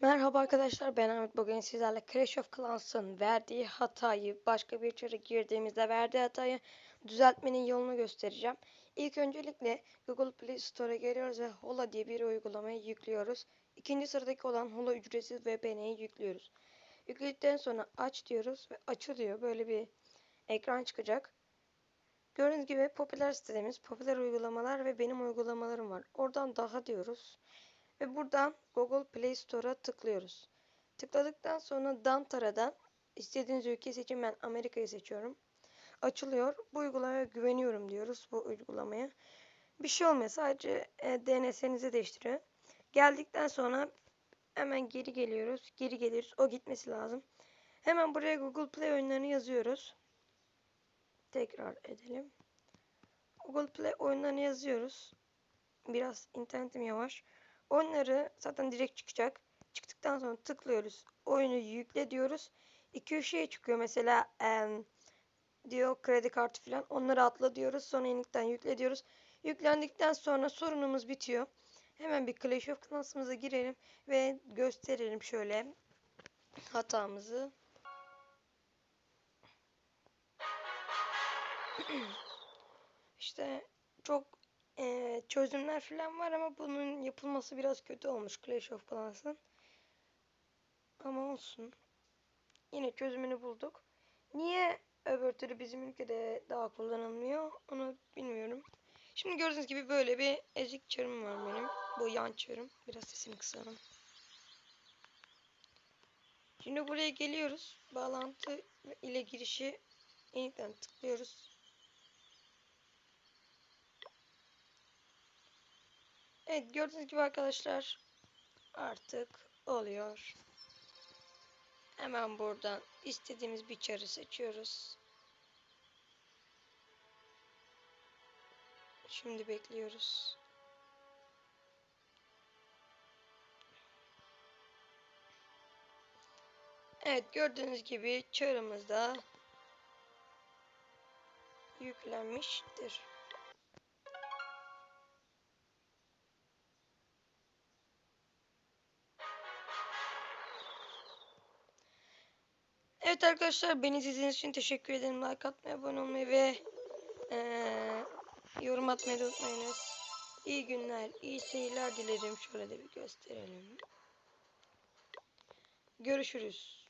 Merhaba arkadaşlar ben Ahmet bugün sizlerle Clash of Clans'ın verdiği hatayı başka bir çara girdiğimizde verdiği hatayı düzeltmenin yolunu göstereceğim. İlk öncelikle Google Play Store'a geliyoruz ve Hola diye bir uygulamayı yüklüyoruz. İkinci sıradaki olan Hola ücretsiz VPN'yi yüklüyoruz. Yükledikten sonra aç diyoruz ve açılıyor. Böyle bir ekran çıkacak. Gördüğünüz gibi popüler sitemiz, popüler uygulamalar ve benim uygulamalarım var. Oradan daha diyoruz. Ve buradan Google Play Store'a tıklıyoruz. Tıkladıktan sonra Dantara'dan istediğiniz ülkeyi seçin. Ben Amerika'yı seçiyorum. Açılıyor. Bu uygulamaya güveniyorum diyoruz bu uygulamaya. Bir şey olmuyor. Sadece e, DNS'nizi değiştiriyor. Geldikten sonra hemen geri geliyoruz. Geri geliyoruz. O gitmesi lazım. Hemen buraya Google Play oyunlarını yazıyoruz. Tekrar edelim. Google Play oyunlarını yazıyoruz. Biraz internetim yavaş. Onları zaten direkt çıkacak. Çıktıktan sonra tıklıyoruz. Oyunu yükle diyoruz. 2-3 şey çıkıyor mesela em, diyor kredi kartı falan. Onları atla diyoruz. Sonra yeniden yükle diyoruz. Yüklendikten sonra sorunumuz bitiyor. Hemen bir Clash of Clans'ımıza girelim ve gösterelim şöyle hatamızı. işte çok e, çözümler falan var ama bunun yapılması biraz kötü olmuş Clash of Clans'ın. Ama olsun. Yine çözümünü bulduk. Niye öbür türlü bizim ülkede daha kullanılmıyor onu bilmiyorum. Şimdi gördüğünüz gibi böyle bir ezik çarım var benim. Bu yan çarım. Biraz sesini kısalım. Şimdi buraya geliyoruz. Bağlantı ile girişi yeniden tıklıyoruz. Evet gördüğünüz gibi arkadaşlar artık oluyor. Hemen buradan istediğimiz bir çarı seçiyoruz. Şimdi bekliyoruz. Evet gördüğünüz gibi çarımız da yüklenmiştir. Evet arkadaşlar beni izlediğiniz için teşekkür ederim. Like atmayı, abone olmayı ve ee, yorum atmayı unutmayınız. İyi günler, iyi seyirler dilerim. Şöyle de bir gösterelim. Görüşürüz.